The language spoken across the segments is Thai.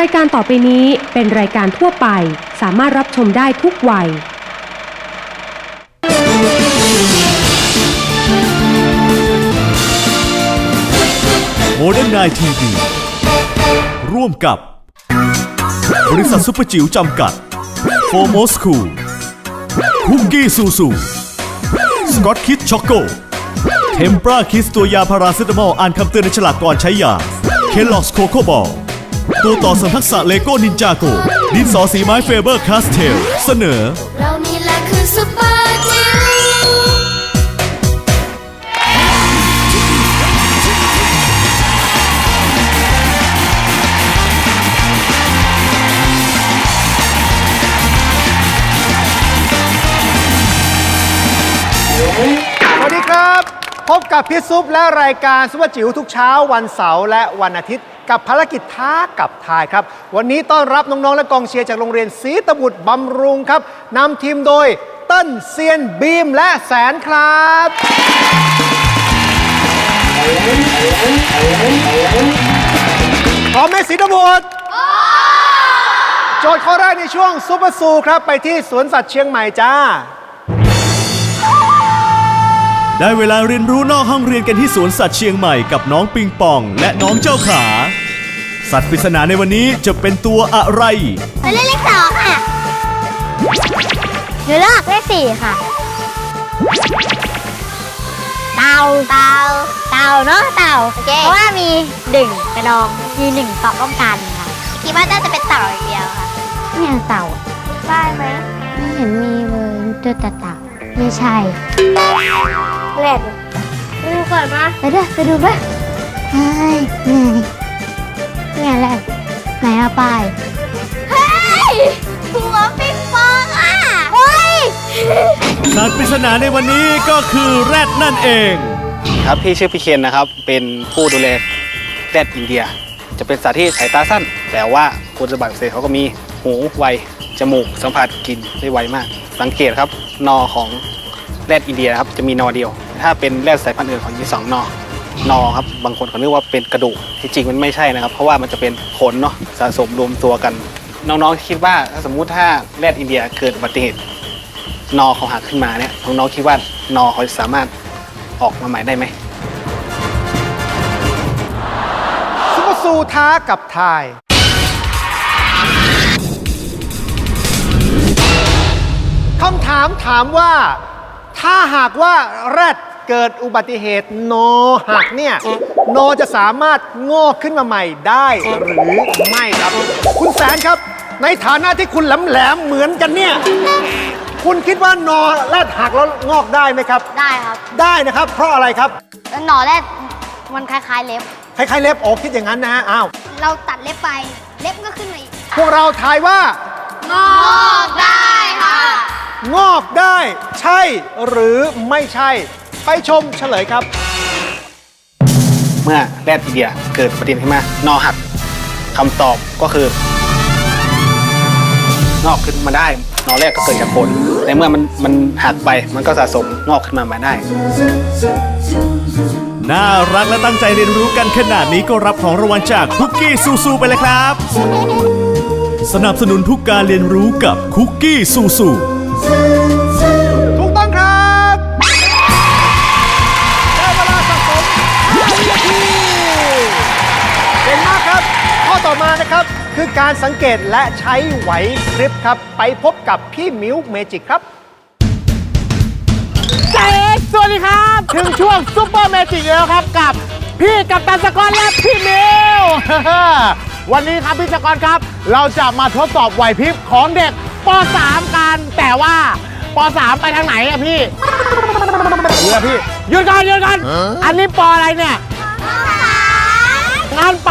รายการต่อไปนี้เป็นรายการทั่วไป สามารถรับชมได้ทุกวัย โมเดิร์นไนทีวีร่วมกับบริษัทซุปเปอร์จิ๋วจำกัดโฟโมสคูลคุกกี้ซูซูสกอตคิดช็อกโกเทมปราคิสตัวยาพาราเซตามอลอ่านคำเตือนในฉลากก่อนใช้ยาเคลล็อกโคโค่บอล ตัวต่อสัมทักษะเลโก้นินจาโกดินสอสีไม้เฟเบอร์คาสเทลเสนอ เรานี่แหละคือซุปเปอร์จิ๋วสวัสดีครับ พบกับพี่ซุปและรายการซุปเปอร์จิ๋วทุกเช้าวันเสาร์และวันอาทิตย์ กับภารกิจท้ากับทายครับ วันนี้ต้อนรับน้อง ๆ และกองเชียร์จากโรงเรียนศรีตบุตรบำรุงครับนำทีมโดยเต้นเซียนบีมและแสนครับพร้อมไหมศรีตบุตรโจทย์ข้อแรกในช่วงซุปเปอร์ซูครับ ไปที่สวนสัตว์เชียงใหม่จ้า ได้เวลาเรียนรู้นอกห้องเรียนกันที่สวนสัตว์เชียงใหม่กับน้องปิงปอง และน้องเจ้าขา สัตว์ปริศนาในวันนี้จะเป็นตัวอะไรไปเล่นเลขสองค่ะหนูเลือกเลขสี่ค่ะ เต่า เต่า เต่าเนาะ เต่าเพราะว่ามีดึงกระดอง มีหนึ่งเกาะป้องกันค่ะ คิดว่าน่าจะเป็นเต่าอย่างเดียวค่ะเนี่ยเต่าได้ไหมไม่เห็นมีเลยตัวเต่าไม่ใช่แรดไปดูก่อนมาไปด้วยไปดูไหมเฮ้ยเหนื่อยเนี่ยแรดไหนอะป้ายเฮ้ยหัวปิงปองอะเฮ้ยสัตว์ปริศนาในวันนี้ก็คือแรดนั่นเอง ครับพี่ชื่อพี่เคนนะครับ เป็นผู้ดูแลแรดอินเดีย จะเป็นสัตว์ที่สายตาสั้น แต่ว่าคุณสมบัติพิเศษเขาก็มีหูไวจมูกสัมผัสกลิ่นได้ไวมาก สังเกตครับนอของแรดอินเดียนะครับจะมีนอเดียว ถ้าเป็นแรดสายพันธุ์อื่นของมีสองนอ นอครับ บางคนเขาเรียกว่าเป็นกระดูกที่จริงมันไม่ใช่นะครับ เพราะว่ามันจะเป็นขนเนาะสะสมรวมตัวกัน น้องๆคิดว่าถ้าสมมุติถ้าแรดอินเดียเกิดอุบัติเหตุนอเขาหักขึ้นมาเนี่ยน้องๆคิดว่านอเขาสามารถออกมาใหม่ได้ไหมซุปเปอร์ซูท้ากับทาย คำถามถามว่า ถ้าหากว่าแรด เกิดอุบัติเหตุนอหักเนี่ยนอจะสามารถงอกขึ้นมาใหม่ได้หรือไม่ครับ คุณแสนครับ ในฐานะที่คุณแหลมๆเหมือนกันเนี่ย คุณคิดว่านอแรดหักแล้วงอกได้ไหมครับ ได้ครับได้นะครับ เพราะอะไรครับแล้วหนอแรกมันคล้ายๆเล็บ คล้ายๆเล็บออกคิดอย่างนั้นนะฮะอ้าวเราตัดเล็บไปเล็บก็ขึ้นมาอีกพวกเราทายว่า งอกได้ค่ะ งอกได้ใช่หรือไม่ใช่ ไปชมเฉลยครับ เมื่อแรดอินเดียเกิดประเด็นขึ้นมานอหักคำตอบก็คืองอกขึ้นมาได้ นอแรกก็เกิดจากขนแต่เมื่อมันมันหักไปมันก็สะสมงอกขึ้นมาใหม่ได้ น่ารักและตั้งใจเรียนรู้กันขนาดนี้ก็รับของรางวัลจากคุกกี้ซูซูไปเลยครับ สนับสนุนทุกการเรียนรู้กับคุกกี้ซูซู การสังเกตและใช้ไหวพริบครับ ไปพบกับพี่มิวเมจิกครับเจ๊สวัสดีครับ ถึงช่วงซุปเปอร์เมจิกแล้วครับกับพี่กับตันสกอตและพี่มิว วันนี้ครับพี่สกอตครับ เราจะมาทดสอบไหวพริบของเด็กป .3 กันแต่ว่าป .3 ไปทางไหนอะพี่เรือพี่ หยุดก่อนหยุดก่อนอันนี้ปอะไรเนี่ยงั้นไป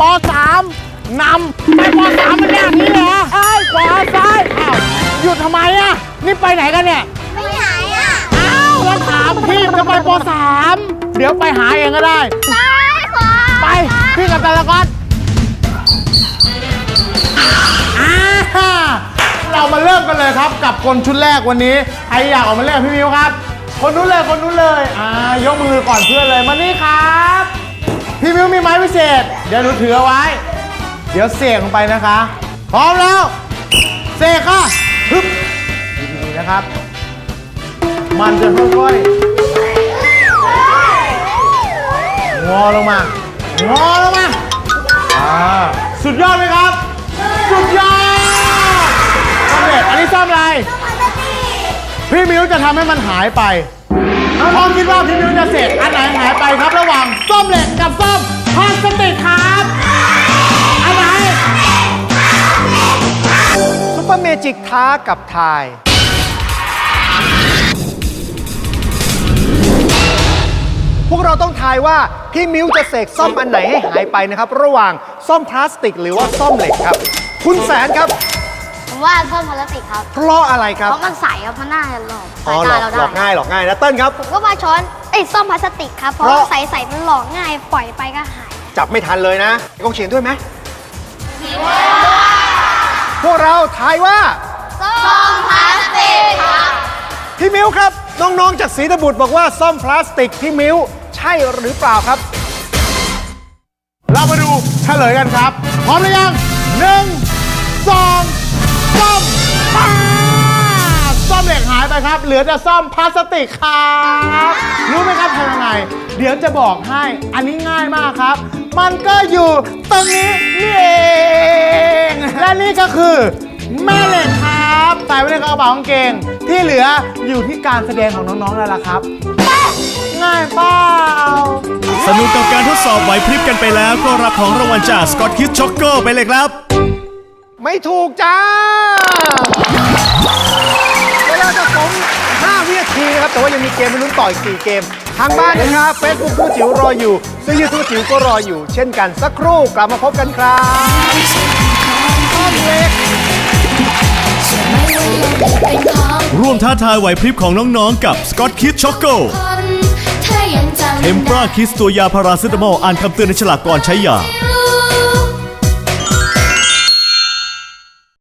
ป .3 นำไปป .3 มันเนี่ยนี้เหรอซ้ายขวาซ้ายอ้าวหยุดทำไมอะนี่ไปไหนกันเนี่ย ไม่ไหนอะอ้าวแล้วถามพี่จะไปป .3 เดี๋ยวไปหาเองก็ได้ ซ้ายขวาไปพี่กับตาละก้อนอ่าเรามาเริ่มกันเลยครับ กับคนชุดแรกวันนี้ใครอยากออกมาเล่นกับพี่มิวครับ คนนู้นเลยคนนู้นเลยอ่ายกมือก่อนเพื่อนเลยมานี่ครับ พี่มิวมีไม้พิเศษ เดี๋ยวหนูถือเอาไว้เดี๋ยวเสกลงไปนะคะ พร้อมแล้วเสกค่ะฮึบดีๆนะครับ มันจะค่อยๆงอลงมางอลงมาอ่าสุดยอดไหมครับ สุดยอดสำเร็จอันนี้ซ่อมอะไร พี่มิวจะทำให้มันหายไปพร้อมคิดว่าพี่มิวจะเสร็จอันไหนหายไปครับระหว่างส้มเหล็กกับส้ม จิกท้ากับทาย พวกเราต้องทายว่าพี่มิ้วจะเสกซ่อมอันไหนให้หายไปนะครับ ระหว่างซ่อมพลาสติกหรือว่าซ่อมเหล็กครับ คุณแสนครับ ผมว่าส้มพลาสติกครับ เพราะอะไรครับเพราะมันใสครับมันน่าจะหลอกอ๋สาอยหลตาอกเราได้หลอกง่ายหลอกง่ายนะเติ้ลครับ ผมก็มาช้อนไอ้ยส้มพลาสติกครับ เพราะเพราะ ว่าใสๆมันหลอกง่ายปล่อยไปก็หายจับไม่ทันเลยนะกองเชียร์ด้วยไหม พวกเราทายว่า ส้มพลาสติกครับพี่มิ้วครับ น้อง ๆ จากศรีตบุตรบอกว่าซ่อมพลาสติกพี่มิ้วใช่หรือเปล่าครับ เรามาดูเฉลยกันครับ พร้อมหรือยังหนึ่งสองซ่อมป้าบซ่อมเหล็กหายไปครับ เหลือแต่ซ่อมพลาสติกครับ รู้ไหมครับทำยังไง เดี๋ยวจะบอกให้ อันนี้ง่ายมากครับ มันก็อยู่ตรงนี้นี่เอง และนี่ก็คือแม่เหล็กครับใส่ไว้ในกระเป๋ากางเกง ที่เหลืออยู่ที่การแสดงของน้องๆแล้วล่ะครับ ง่ายเปล่าสนุกกับการทดสอบไหวพริบกันไปแล้ว ก็รับของรางวัลจากสกอตคิสช็อกโกไปเลยครับ ไม่ถูกจ้า เวลาจะผม5วินาทีนะครับ แต่ว่ายังมีเกมให้ลุ้นต่ออีก4เกม ทางบ้านนะครับ Facebook ผู้จิ๋วรออยู่ซึ่งยูทูบจิ๋วก็รออยู่ เช่นกันสักครู่กลับมาพบกันครับต้อมเล็ก ร่วมท้าทายไหวพริบของน้องๆ กับสกอตคิสช็อกโกถ้ายังจำเทมปราคิสตัวยาพาราเซตามอลอ่านคำเตือนในฉลากก่อนใช้ยาไม่